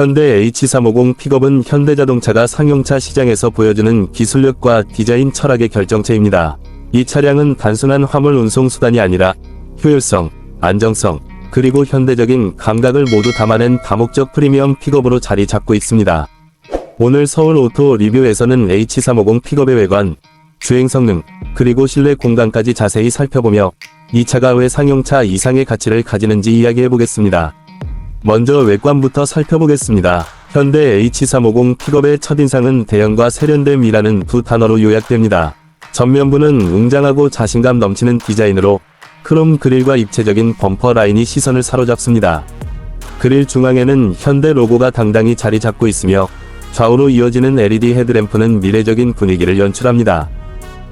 현대 H350 픽업은 현대자동차가 상용차 시장에서 보여주는 기술력과 디자인 철학의 결정체입니다. 이 차량은 단순한 화물 운송 수단이 아니라 효율성, 안정성, 그리고 현대적인 감각을 모두 담아낸 다목적 프리미엄 픽업으로 자리 잡고 있습니다. 오늘 서울 오토 리뷰에서는 H350 픽업의 외관, 주행 성능, 그리고 실내 공간까지 자세히 살펴보며 이 차가 왜 상용차 이상의 가치를 가지는지 이야기해 보겠습니다. 먼저 외관부터 살펴보겠습니다. 현대 H350 픽업의 첫인상은 대형과 세련됨이라는 두 단어로 요약됩니다. 전면부는 웅장하고 자신감 넘치는 디자인으로 크롬 그릴과 입체적인 범퍼 라인이 시선을 사로잡습니다. 그릴 중앙에는 현대 로고가 당당히 자리 잡고 있으며 좌우로 이어지는 LED 헤드램프는 미래적인 분위기를 연출합니다.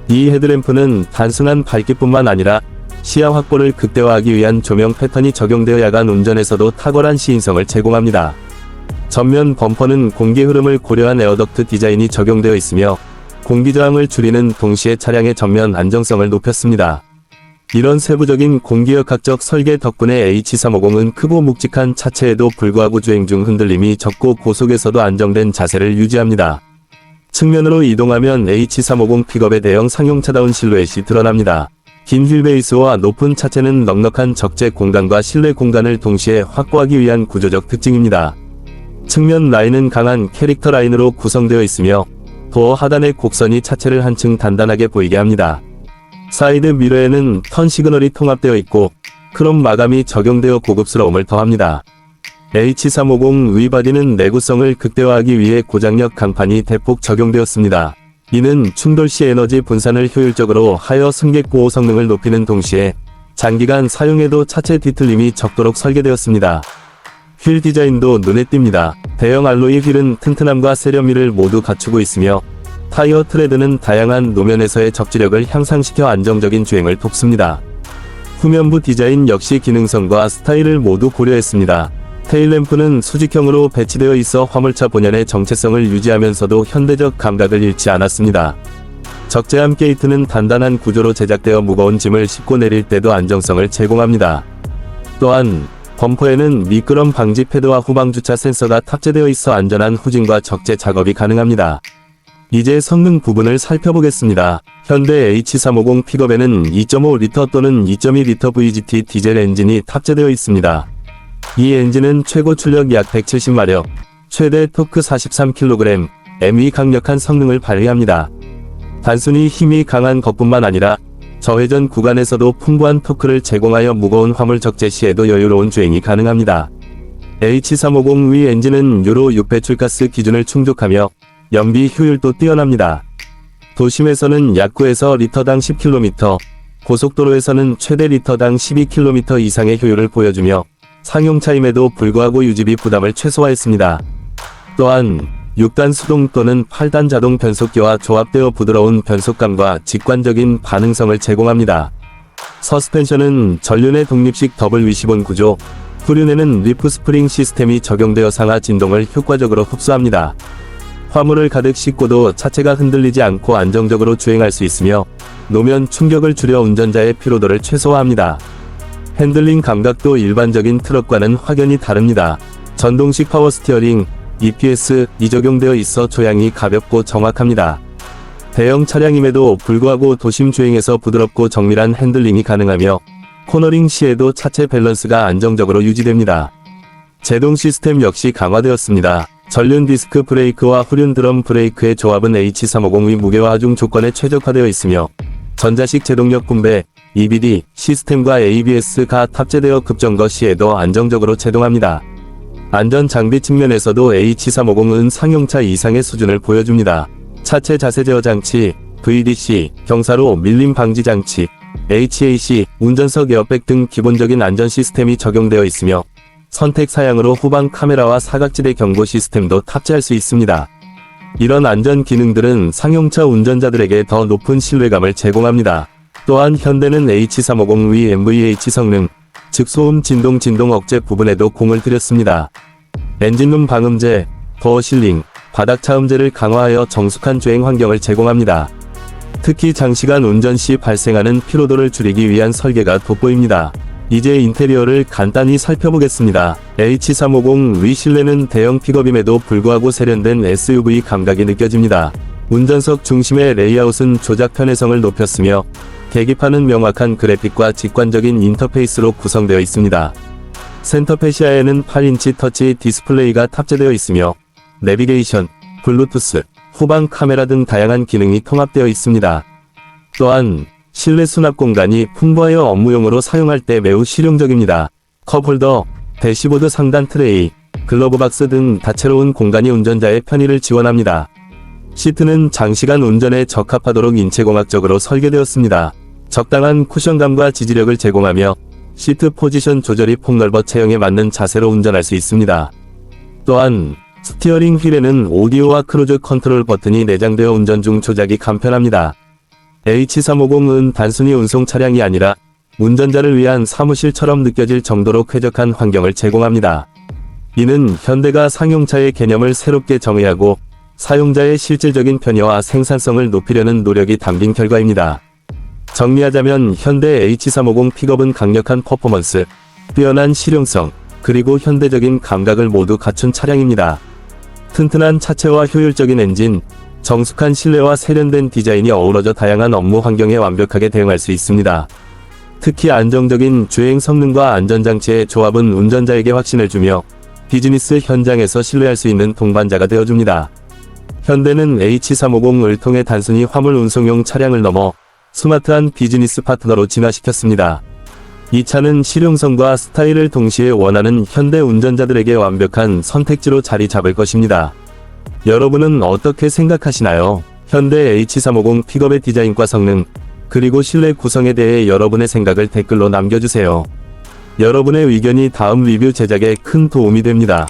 이 헤드램프는 단순한 밝기뿐만 아니라 시야 확보를 극대화하기 위한 조명 패턴이 적용되어 야간 운전에서도 탁월한 시인성을 제공합니다. 전면 범퍼는 공기 흐름을 고려한 에어덕트 디자인이 적용되어 있으며 공기 저항을 줄이는 동시에 차량의 전면 안정성을 높였습니다. 이런 세부적인 공기역학적 설계 덕분에 H350은 크고 묵직한 차체에도 불구하고 주행 중 흔들림이 적고 고속에서도 안정된 자세를 유지합니다. 측면으로 이동하면 H350 픽업의 대형 상용차다운 실루엣이 드러납니다. 긴 휠베이스와 높은 차체는 넉넉한 적재 공간과 실내 공간을 동시에 확보하기 위한 구조적 특징입니다. 측면 라인은 강한 캐릭터 라인으로 구성되어 있으며 도어 하단의 곡선이 차체를 한층 단단하게 보이게 합니다. 사이드 미러에는 턴 시그널이 통합되어 있고 크롬 마감이 적용되어 고급스러움을 더합니다. H350 위바디는 내구성을 극대화하기 위해 고장력 강판이 대폭 적용되었습니다. 이는 충돌 시 에너지 분산을 효율적으로 하여 승객 보호 성능을 높이는 동시에 장기간 사용해도 차체 뒤틀림이 적도록 설계되었습니다. 휠 디자인도 눈에 띕니다. 대형 알로이 휠은 튼튼함과 세련미를 모두 갖추고 있으며 타이어 트레드는 다양한 노면에서의 적지력을 향상시켜 안정적인 주행을 돕습니다. 후면부 디자인 역시 기능성과 스타일을 모두 고려했습니다. 테일램프는 수직형으로 배치되어 있어 화물차 본연의 정체성을 유지하면서도 현대적 감각을 잃지 않았습니다. 적재함 게이트는 단단한 구조로 제작되어 무거운 짐을 싣고 내릴 때도 안정성을 제공합니다. 또한 범퍼에는 미끄럼 방지 패드와 후방 주차 센서가 탑재되어 있어 안전한 후진과 적재 작업이 가능합니다. 이제 성능 부분을 살펴보겠습니다. 현대 H350 픽업에는 2.5리터 또는 2.2리터 VGT 디젤 엔진이 탑재되어 있습니다. 이 엔진은 최고 출력 약 170마력, 최대 토크 43kg, ME 강력한 성능을 발휘합니다. 단순히 힘이 강한 것뿐만 아니라 저회전 구간에서도 풍부한 토크를 제공하여 무거운 화물 적재 시에도 여유로운 주행이 가능합니다. H350V 엔진은 유로 6 배출가스 기준을 충족하며 연비 효율도 뛰어납니다. 도심에서는 약구에서 리터당 10km, 고속도로에서는 최대 리터당 12km 이상의 효율을 보여주며 상용차임에도 불구하고 유지비 부담을 최소화했습니다. 또한 6단 수동 또는 8단 자동 변속기와 조합되어 부드러운 변속감과 직관적인 반응성을 제공합니다. 서스펜션은 전륜의 독립식 더블 위시본 구조, 후륜에는 리프 스프링 시스템이 적용되어 상하 진동을 효과적으로 흡수합니다. 화물을 가득 싣고도 차체가 흔들리지 않고 안정적으로 주행할 수 있으며 노면 충격을 줄여 운전자의 피로도를 최소화합니다. 핸들링 감각도 일반적인 트럭과는 확연히 다릅니다. 전동식 파워 스티어링, EPS이 적용되어 있어 조향이 가볍고 정확합니다. 대형 차량임에도 불구하고 도심 주행에서 부드럽고 정밀한 핸들링이 가능하며 코너링 시에도 차체 밸런스가 안정적으로 유지됩니다. 제동 시스템 역시 강화되었습니다. 전륜 디스크 브레이크와 후륜 드럼 브레이크의 조합은 H350의 무게와 하중 조건에 최적화되어 있으며 전자식 제동력 분배, EBD 시스템과 ABS가 탑재되어 급정거 시에도 안정적으로 제동합니다. 안전 장비 측면에서도 H350은 상용차 이상의 수준을 보여줍니다. 차체 자세 제어 장치, VDC, 경사로 밀림 방지 장치, HAC, 운전석 에어백 등 기본적인 안전 시스템이 적용되어 있으며 선택 사양으로 후방 카메라와 사각지대 경고 시스템도 탑재할 수 있습니다. 이런 안전 기능들은 상용차 운전자들에게 더 높은 신뢰감을 제공합니다. 또한 현대는 H350V MVH 성능, 즉 소음 진동 진동 억제 부분에도 공을 들였습니다. 엔진룸 방음제, 도어 실링, 바닥 차음제를 강화하여 정숙한 주행 환경을 제공합니다. 특히 장시간 운전 시 발생하는 피로도를 줄이기 위한 설계가 돋보입니다. 이제 인테리어를 간단히 살펴보겠습니다. H350 위 실내는 대형 픽업임에도 불구하고 세련된 SUV 감각이 느껴집니다. 운전석 중심의 레이아웃은 조작 편의성을 높였으며 계기판은 명확한 그래픽과 직관적인 인터페이스로 구성되어 있습니다. 센터 페시아에는 8인치 터치 디스플레이가 탑재되어 있으며 내비게이션, 블루투스, 후방 카메라 등 다양한 기능이 통합되어 있습니다. 또한 실내 수납 공간이 풍부하여 업무용으로 사용할 때 매우 실용적입니다. 컵홀더, 대시보드 상단 트레이, 글러브박스 등 다채로운 공간이 운전자의 편의를 지원합니다. 시트는 장시간 운전에 적합하도록 인체공학적으로 설계되었습니다. 적당한 쿠션감과 지지력을 제공하며 시트 포지션 조절이 폭넓어 체형에 맞는 자세로 운전할 수 있습니다. 또한 스티어링 휠에는 오디오와 크루즈 컨트롤 버튼이 내장되어 운전 중 조작이 간편합니다. H350은 단순히 운송 차량이 아니라 운전자를 위한 사무실처럼 느껴질 정도로 쾌적한 환경을 제공합니다. 이는 현대가 상용차의 개념을 새롭게 정의하고 사용자의 실질적인 편의와 생산성을 높이려는 노력이 담긴 결과입니다. 정리하자면 현대 H350 픽업은 강력한 퍼포먼스, 뛰어난 실용성, 그리고 현대적인 감각을 모두 갖춘 차량입니다. 튼튼한 차체와 효율적인 엔진, 정숙한 실내와 세련된 디자인이 어우러져 다양한 업무 환경에 완벽하게 대응할 수 있습니다. 특히 안정적인 주행 성능과 안전장치의 조합은 운전자에게 확신을 주며 비즈니스 현장에서 신뢰할 수 있는 동반자가 되어줍니다. 현대는 H350을 통해 단순히 화물 운송용 차량을 넘어 스마트한 비즈니스 파트너로 진화시켰습니다. 이 차는 실용성과 스타일을 동시에 원하는 현대 운전자들에게 완벽한 선택지로 자리 잡을 것입니다. 여러분은 어떻게 생각하시나요? 현대 H350 픽업의 디자인과 성능, 그리고 실내 구성에 대해 여러분의 생각을 댓글로 남겨주세요. 여러분의 의견이 다음 리뷰 제작에 큰 도움이 됩니다.